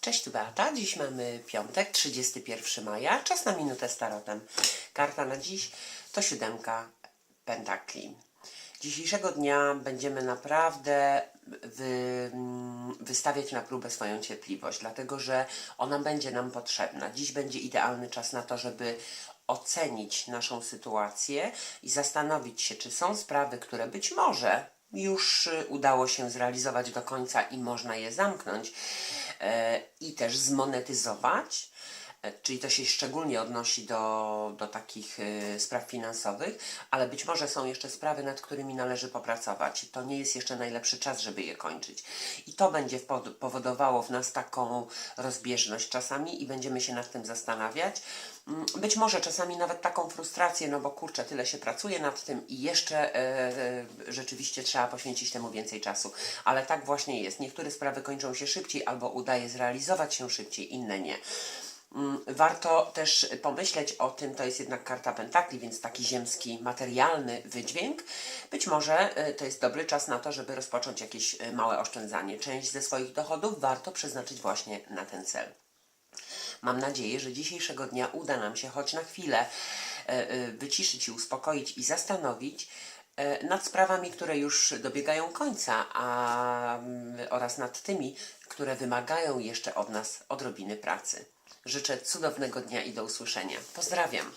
Cześć, tu Beata. Dziś mamy piątek, 31 maja. Czas na minutę z tarotem. Karta na dziś to siódemka pentakli. Dzisiejszego dnia będziemy naprawdę wy, wystawiać na próbę swoją cierpliwość, dlatego że ona będzie nam potrzebna. Dziś będzie idealny czas na to, żeby ocenić naszą sytuację i zastanowić się, czy są sprawy, które być może już y, udało się zrealizować do końca i można je zamknąć e, i też zmonetyzować. Czyli to się szczególnie odnosi do, do takich y, spraw finansowych, ale być może są jeszcze sprawy, nad którymi należy popracować. To nie jest jeszcze najlepszy czas, żeby je kończyć. I to będzie powodowało w nas taką rozbieżność czasami i będziemy się nad tym zastanawiać. Mm, Być może czasami nawet taką frustrację, no bo kurczę, tyle się pracuje nad tym i jeszcze e, e, rzeczywiście trzeba poświęcić temu więcej czasu. Ale tak właśnie jest. Niektóre sprawy kończą się szybciej albo udaje zrealizować się szybciej, inne nie. Mm, Warto też pomyśleć o tym, to jest jednak karta pentakli, więc taki ziemski, materialny wydźwięk. Być może e, to jest dobry czas na to, żeby rozpocząć jakieś e, małe oszczędzanie. Część ze swoich dochodów warto przeznaczyć właśnie na ten cel. Mam nadzieję, że dzisiejszego dnia uda nam się choć na chwilę e, wyciszyć i uspokoić i zastanowić nad sprawami, które już dobiegają końca, a, mm, oraz nad tymi, które wymagają jeszcze od nas odrobiny pracy. Życzę cudownego dnia i do usłyszenia. Pozdrawiam.